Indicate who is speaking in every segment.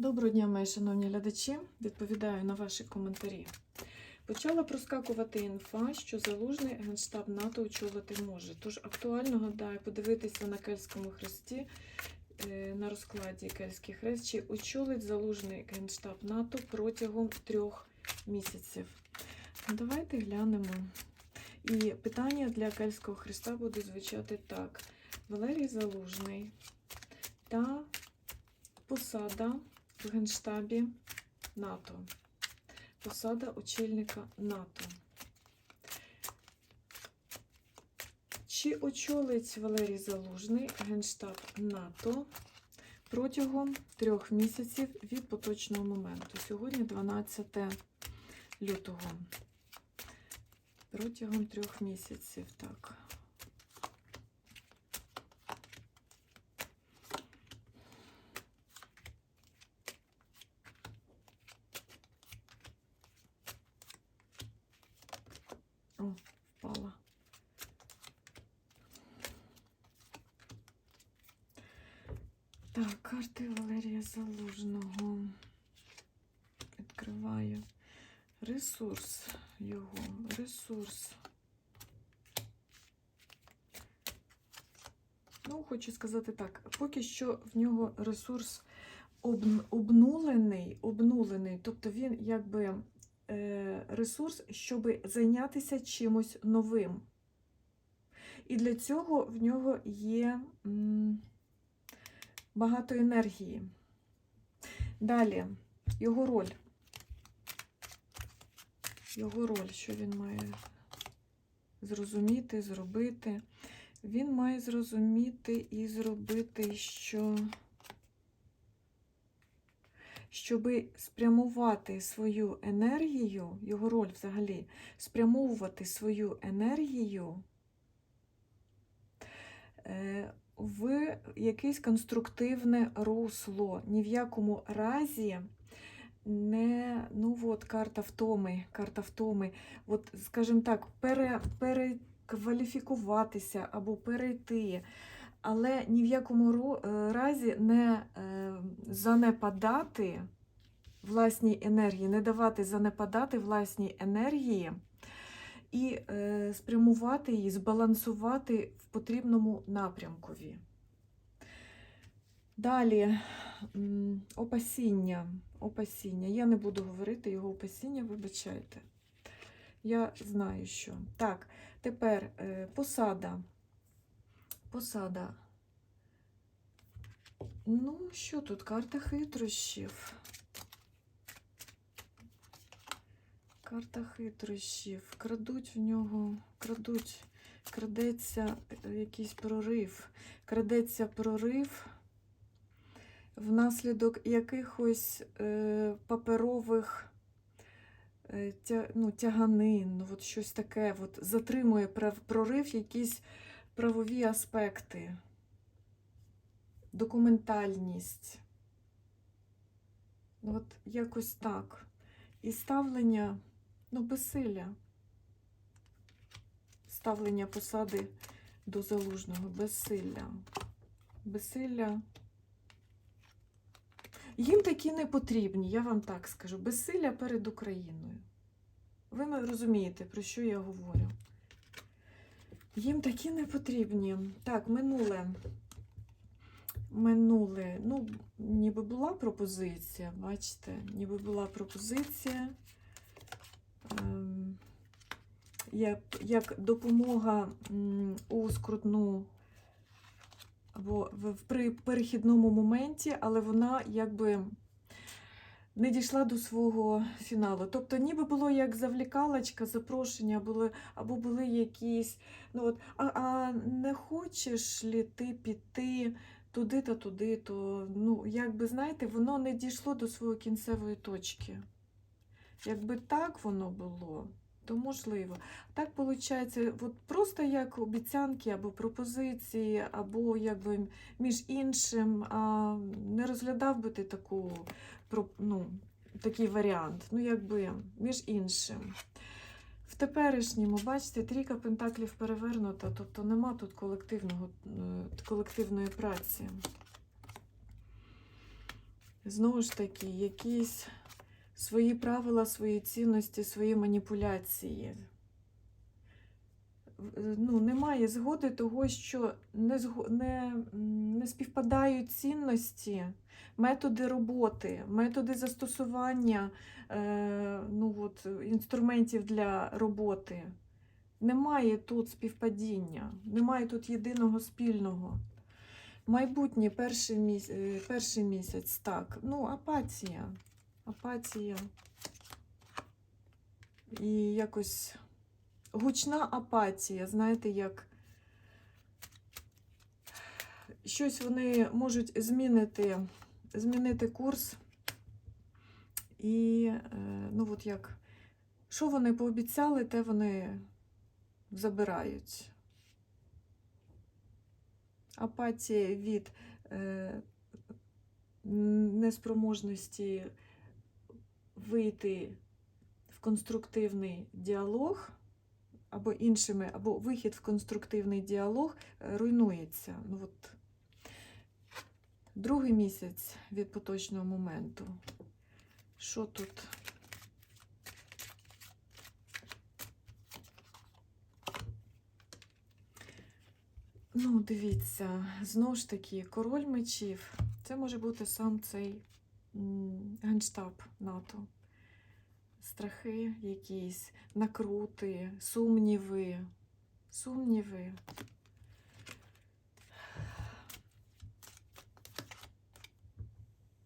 Speaker 1: Доброго дня, мої шановні глядачі. Відповідаю на ваші коментарі. Почала проскакувати інфа, що залужний генштаб НАТО очолити може. Тож актуально гадаю подивитися на Кельському хресті е, на розкладі Кельський хрест, чи очолить залужний генштаб НАТО протягом трьох місяців. Ну, Давайте глянемо. І питання для Кельського хреста буде звучати так: Валерій Залужний та посада в Генштабі НАТО. Посада очільника НАТО. Чи очолить Валерій Залужний Генштаб НАТО протягом трьох місяців від поточного моменту? Сьогодні 12 лютого. Протягом трьох місяців, так. О, впала. Так, карти Валерія Залужного. Відкриваю. Ресурс його. Ресурс. Ну, хочу сказати так, поки що в нього ресурс обнулений, обнулений, тобто він якби ресурс, щоб зайнятися чимось новим. І для цього в нього є багато енергії. Далі, його роль. Його роль, що він має зрозуміти, зробити. Він має зрозуміти і зробити, що щоб спрямувати свою енергію, його роль взагалі, спрямовувати свою енергію е, в якесь конструктивне русло. Ні в якому разі не, ну от, карта втоми, карта втоми, от, скажімо так, пере, перекваліфікуватися або перейти, але ні в якому е, разі не е, занепадати власній енергії, не давати занепадати власній енергії і е, спрямувати її, збалансувати в потрібному напрямкові. Далі опасіння. опасіння. Я не буду говорити його опасіння, вибачайте. Я знаю, що. Так, тепер посада. Посада. Ну, що тут? Карта хитрощів. Карта хитрощів. Крадуть в нього, крадуть, крадеться е, якийсь прорив. Крадеться прорив внаслідок якихось е, паперових е, тя, ну, тяганин, от щось таке, от, затримує прорив якісь правові аспекти, документальність. Ну, От якось так. І ставлення, ну, безсилля. Ставлення посади до залужного, безсилля. Безсилля. Їм такі не потрібні, я вам так скажу. Безсилля перед Україною. Ви розумієте, про що я говорю. Їм такі не потрібні. Так, минуле. Минуле. Ну, ніби була пропозиція, бачите, ніби була пропозиція. Ем, як, як допомога у скрутну або в, при перехідному моменті, але вона якби не дійшла до свого фіналу. Тобто, ніби було як завлікалочка, запрошення, були, або були якісь. Ну от, а, а не хочеш лі ти піти туди та туди, то ну, якби знаєте, воно не дійшло до своєї кінцевої точки. Якби так воно було, то можливо. Так виходить, от просто як обіцянки або пропозиції, або якби між іншим, а не розглядав би ти таку, ну, такий варіант. Ну, якби між іншим. В теперішньому, бачите, трійка пентаклів перевернута, тобто нема тут колективного, е, колективної праці. знову ж таки, якісь свої правила, свої цінності, свої маніпуляції. Ну, немає згоди того, що не, не, не співпадають цінності, методи роботи, методи застосування е, ну, от, інструментів для роботи. Немає тут співпадіння, немає тут єдиного спільного. Майбутнє перший місяць, перший місяць так. Ну, апатія. Апатія. І якось гучна апатія, знаєте, як щось вони можуть змінити, змінити курс. І, е, ну, от як, що вони пообіцяли, те вони забирають. Апатія від е, неспроможності вийти в конструктивний діалог, або іншими, або вихід в конструктивний діалог е, руйнується. Ну, от, другий місяць від поточного моменту. Що тут? Ну, дивіться, знову ж таки, король мечів. Це може бути сам цей генштаб НАТО. Страхи якісь, накрути, сумніви. Сумніви.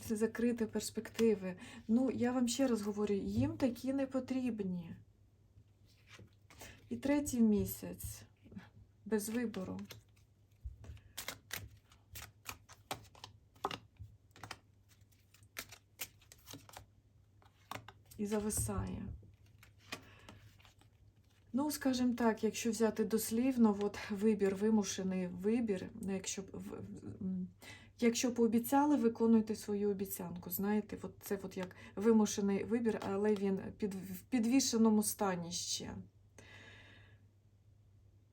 Speaker 1: Це закриті перспективи. Ну, я вам ще раз говорю, їм такі не потрібні. І третій місяць без вибору. І зависає. Ну, скажімо так, якщо взяти дослівно, от вибір, вимушений вибір, якщо, якщо пообіцяли, виконуйте свою обіцянку. Знаєте, от це от як вимушений вибір, але він під, в підвішеному стані ще.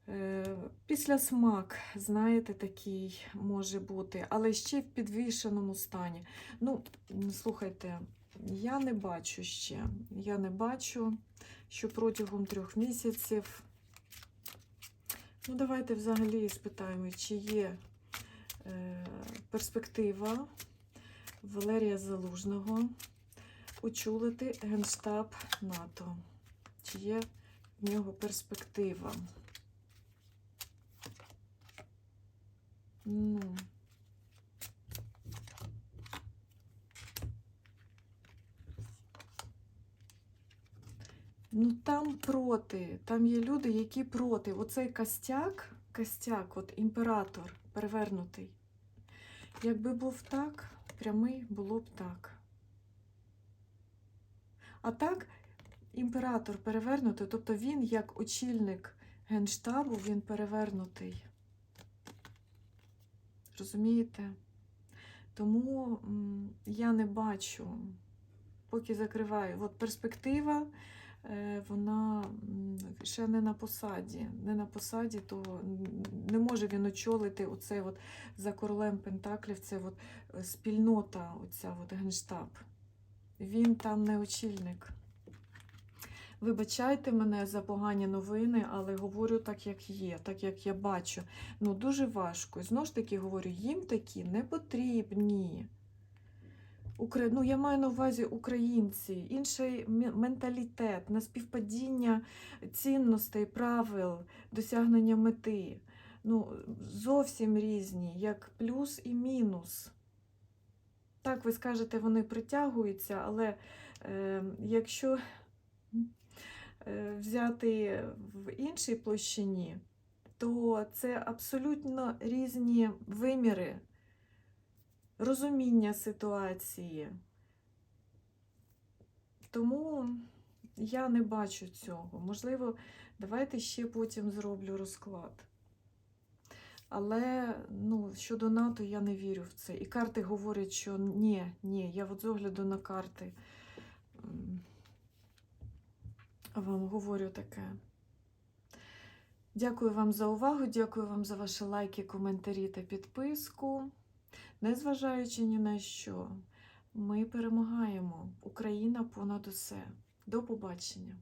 Speaker 1: Е, Після смак, знаєте, такий може бути, але ще в підвішеному стані. Ну, слухайте, я не бачу ще. Я не бачу, що протягом трьох місяців. Ну, давайте взагалі спитаємо, чи є е, перспектива Валерія Залужного очолити Генштаб НАТО. Чи є в нього перспектива? Ну. Ну там проти, там є люди, які проти. Оцей костяк, костяк, от імператор перевернутий. Якби був так, прямий було б так. А так, імператор перевернутий, тобто він, як очільник генштабу, він перевернутий. Розумієте? Тому я не бачу, поки закриваю. От перспектива, вона ще не на посаді. Не на посаді, то не може він очолити оце от за королем Пентаклів, це от е, спільнота, оця от генштаб. Він там не очільник. Вибачайте мене за погані новини, але говорю так, як є, так як я бачу. Ну, дуже важко. Знову ж таки говорю, їм такі не потрібні. Ну, я маю на увазі українці, інший ме- менталітет, неспівпадіння цінностей, правил, досягнення мети. Ну, зовсім різні, як плюс і мінус. Так, ви скажете, вони притягуються, але е, якщо е, взяти в іншій площині, то це абсолютно різні виміри розуміння ситуації. Тому я не бачу цього. Можливо, давайте ще потім зроблю розклад. Але ну, щодо НАТО я не вірю в це. І карти говорять, що ні, ні, я от з огляду на карти вам говорю таке. Дякую вам за увагу, дякую вам за ваші лайки, коментарі та підписку. Незважаючи ні на що, Ми перемагаємо. Україна понад усе. До побачення!